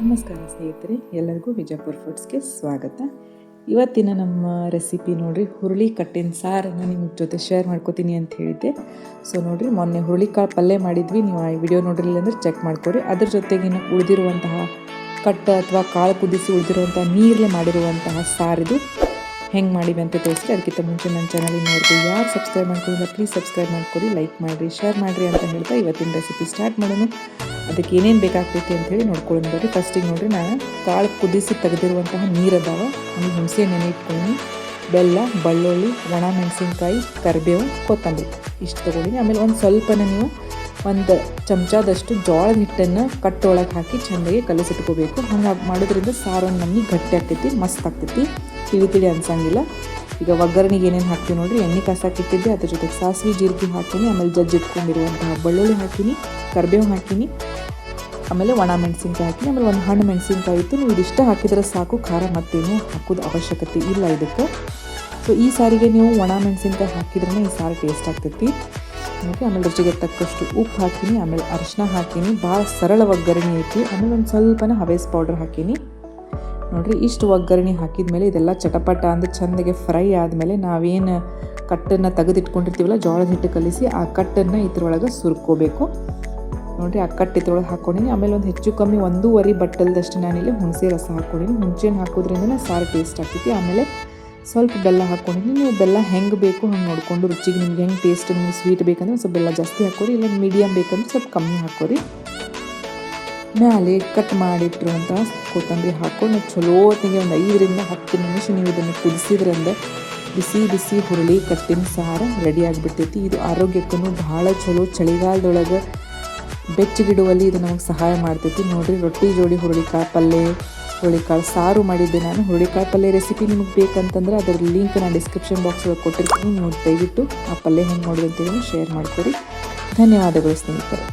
ನಮಸ್ಕಾರ ಸ್ನೇಹಿತರೆ, ಎಲ್ಲರಿಗೂ ವಿಜಯಪುರ ಫುಡ್ಸ್ಗೆ ಸ್ವಾಗತ. ಇವತ್ತಿನ ನಮ್ಮ ರೆಸಿಪಿ ನೋಡಿರಿ, ಹುರುಳಿ ಕಟ್ಟಿನ ಸಾರನ್ನು ನಿಮ್ಮ ಜೊತೆ ಶೇರ್ ಮಾಡ್ಕೋತೀನಿ ಅಂತ ಹೇಳಿದ್ದೆ. ಸೊ ನೋಡಿರಿ, ಮೊನ್ನೆ ಹುರುಳಿಕಾಳು ಪಲ್ಯ ಮಾಡಿದ್ವಿ, ನೀವು ಆ ವಿಡಿಯೋ ನೋಡಿರಲಿಲ್ಲ ಅಂದರೆ ಚೆಕ್ ಮಾಡ್ಕೊರಿ. ಅದ್ರ ಜೊತೆಗಿನ ಉಳಿದಿರುವಂತಹ ಕಟ್ಟ ಅಥವಾ ಕಾಳು ಕುದಿಸಿ ಉಳಿದಿರುವಂತಹ ನೀರಲ್ಲಿ ಮಾಡಿರುವಂತಹ ಸಾರಿದು ಹೆಂಗೆ ಮಾಡಿವೆ ಅಂತ ತೋರಿಸಿ ಅದಕ್ಕಿಂತ ಮುಂಚೆ ನನ್ನ ಚಾನಲ್ ಇನ್ನೋರ್ಗು ಯಾರು ಸಬ್ಸ್ಕ್ರೈಬ್ ಮಾಡ್ಕೊಂಡಿಲ್ಲ ಪ್ಲೀಸ್ ಸಬ್ಸ್ಕ್ರೈಬ್ ಮಾಡ್ಕೊಡಿ ಲೈಕ್ ಮಾಡಿರಿ ಶೇರ್ ಮಾಡಿರಿ ಅಂತ ಹೇಳ್ತಾ ಇವತ್ತಿನ ರೆಸಿಪಿ ಸ್ಟಾರ್ಟ್ ಮಾಡೋಣ. ಅದಕ್ಕೆ ಏನೇನು ಬೇಕಾಗ್ತೈತಿ ಅಂತ ಹೇಳಿ ನೋಡ್ಕೊಳ್ಳೋಣ ಬರ್ರಿ. ಫಸ್ಟಿಗೆ ನೋಡ್ರಿ, ನಾನು ಕಾಳು ಕುದಿಸಿ ತೆಗೆದಿರುವಂತಹ ನೀರು ಅದಾವ ಅಲ್ಲಿ ಹುಣಸೆ ನೆನೆ ಇಟ್ಕೊಂಡು ಬೆಲ್ಲ, ಬಳ್ಳುಳ್ಳಿ, ಒಣ ಮೆಣಸಿನ್ಕಾಯಿ, ಕರಿಬೇವು, ಕೊತ್ತಂಬರಿ ಇಷ್ಟು ತೊಗೊಂಡಿನಿ. ಆಮೇಲೆ ಒಂದು ಸ್ವಲ್ಪನೇ ನೀವು ಒಂದು ಚಮಚದಷ್ಟು ಜೋಳದ ಹಿಟ್ಟನ್ನು ಕಟ್ಟೊಳಗೆ ಹಾಕಿ ಚೆಂದಾಗಿ ಕಲಸಿಟ್ಕೋಬೇಕು. ಹಂಗೆ ಮಾಡೋದ್ರಿಂದ ಸಾರು ಒಂದು ನಮಗೆ ಗಟ್ಟಿ ಆಗ್ತೈತಿ, ಮಸ್ತ್ ಆಗ್ತೈತಿ. ತಿಳಿ ತಿಳಿ ಅನ್ಸಂಗಿಲ್ಲ. ಈಗ ಒಗ್ಗರಣೆಗೆ ಏನೇನು ಹಾಕ್ತೀವಿ ನೋಡಿರಿ? ಎಣ್ಣೆ ಕಾಸಾಕಿಟ್ಟಿದ್ದೆ ಅದ್ರ ಜೊತೆಗೆ ಸಾಸಿವೆ, ಜೀರಿಗೆ ಹಾಕ್ತೀನಿ, ಆಮೇಲೆ ಜಜ್ಜಿ ಇಟ್ಕೊಂಡಿರುವಂತಹ ಬೆಳ್ಳುಳ್ಳಿ ಹಾಕಿನಿ ಕರಿಬೇವು ಹಾಕಿನಿ ಆಮೇಲೆ ಒಣ ಮೆಣಸಿನ್ಕಾಯಿ ಹಾಕಿ ಆಮೇಲೆ ಒಂದು ಹಣ್ಣು ಮೆಣಸಿನ್ಕಾಯಿ ಇತ್ತು. ನೀವು ಇದಿಷ್ಟ ಹಾಕಿದರೆ ಸಾಕು, ಖಾರ ಮತ್ತೇನು ಹಾಕೋದು ಅವಶ್ಯಕತೆ ಇಲ್ಲ ಇದಕ್ಕೆ. ಸೊ ಈ ಸಾರಿಗೆ ನೀವು ಒಣ ಮೆಣಸಿನ್ಕಾಯಿ ಹಾಕಿದ್ರೇ ಈ ಸಾರು ಟೇಸ್ಟ್ ಆಗ್ತೈತಿ. ಓಕೆ ಆಮೇಲೆ ರುಚಿಗೆ ತಕ್ಕಷ್ಟು ಉಪ್ಪು ಹಾಕಿನಿ ಆಮೇಲೆ ಅರಿಶಿನ ಹಾಕಿನಿ ಭಾಳ ಸರಳ ಒಗ್ಗರಣೆ ಐತಿ. ಆಮೇಲೆ ಒಂದು ಸ್ವಲ್ಪನೇ ಹವೇಸ್ ಪೌಡರ್ ಹಾಕಿನಿ ನೋಡ್ರಿ, ಇಷ್ಟು ಒಗ್ಗರಣೆ ಹಾಕಿದ ಮೇಲೆ ಇದೆಲ್ಲ ಚಟಪಟ ಅಂದ್ರೆ ಚಂದಗೆ ಫ್ರೈ ಆದಮೇಲೆ ನಾವೇನು ಕಟ್ಟನ್ನು ತೆಗೆದಿಟ್ಕೊಂಡಿರ್ತೀವಲ್ಲ, ಜೋಳದ ಹಿಟ್ಟು ಕಲಿಸಿ ಆ ಕಟ್ಟನ್ನು ಇದ್ರೊಳಗೆ ಸುರ್ಕೋಬೇಕು. ನೋಡಿರಿ, ಆ ಕಟ್ಟು ಇದ್ರೊಳಗೆ ಹಾಕ್ಕೊಂಡಿನಿ ಆಮೇಲೆ ಒಂದು ಹೆಚ್ಚು ಕಮ್ಮಿ ಒಂದೂವರೆ ಬಟ್ಟಲ್ದಷ್ಟು ಇಲ್ಲಿ ಹುಣಸೆ ರಸ ಹಾಕ್ಕೊಂಡಿನಿ ಹುಣಸೆನ ಹಾಕೋದ್ರಿಂದ ಸಾರು ಟೇಸ್ಟ್ ಆಗ್ತೈತಿ. ಆಮೇಲೆ ಸ್ವಲ್ಪ ಬೆಲ್ಲ ಹಾಕ್ಕೊಂಡಿನಿ ನೀವು ಬೆಲ್ಲ ಹೆಂಗೆ ಬೇಕು ಹಂಗೆ ನೋಡಿಕೊಂಡು ರುಚಿಗೆ ನಿಮ್ಗೆ ಹೆಂಗೆ ಟೇಸ್ಟ್ ನಿಮ್ಗೆ ಸ್ವೀಟ್ ಬೇಕಂದ್ರೆ ಸ್ವಲ್ಪ ಬೆಲ್ಲ ಜಾಸ್ತಿ ಹಾಕೋರಿ ಇಲ್ಲ ಮೀಡಿಯಮ್ ಬೇಕಂದ್ರೆ ಸ್ವಲ್ಪ ಕಮ್ಮಿ ಹಾಕೋರಿ ಮ್ಯಾಲೆ ಕಟ್ ಮಾಡಿಟ್ಟಿರುವಂಥ ಕೊತ್ತಂಬರಿ ಹಾಕ್ಕೊಂಡು ಚಲೋ ಹೊತ್ತಿಗೆ ಒಂದು ಐದರಿಂದ ಹತ್ತು ನಿಮಿಷ ನೀವು ಇದನ್ನು ಕುದಿಸಿದ್ರಿಂದ ಬಿಸಿ ಬಿಸಿ ಹುರುಳಿ ಕಟ್ಟಿನ ಸಾರು ರೆಡಿ ಆಗಿಬಿಡ್ತೈತಿ ಇದು ಆರೋಗ್ಯಕ್ಕೂ ಭಾಳ ಚಲೋ. ಚಳಿಗಾಲದೊಳಗೆ ಬೆಚ್ಚಗಿಡುವಲ್ಲಿ ಇದು ನಮಗೆ ಸಹಾಯ ಮಾಡ್ತೈತಿ. ನೋಡಿರಿ ರೊಟ್ಟಿ ಜೋಡಿ ಹುರುಳಿಕಾಳು ಪಲ್ಯ ಹುರುಳಿಕಾಳು ಸಾರು ಮಾಡಿದ್ದೆ ನಾನು. ಹುರುಳಿಕಾಳು ಪಲ್ಯ ರೆಸಿಪಿ ನಿಮಗೆ ಬೇಕಂತಂದ್ರೆ ಅದರ ಲಿಂಕ್ ನಾನು ಡಿಸ್ಕ್ರಿಪ್ಷನ್ ಬಾಕ್ಸ್ ಒಳಗೆ ಕೊಟ್ಟಿರ್ತೀನಿ. ನೋಡಿ ದಯವಿಟ್ಟು ಆ ಪಲ್ಯ ಹೆಂಗೆ ಮಾಡೋದು ಅಂತೇಳಿ ಶೇರ್ ಮಾಡ್ಕೊಡಿ ಧನ್ಯವಾದಗಳು ಸ್ನೇಹಿತರೆ.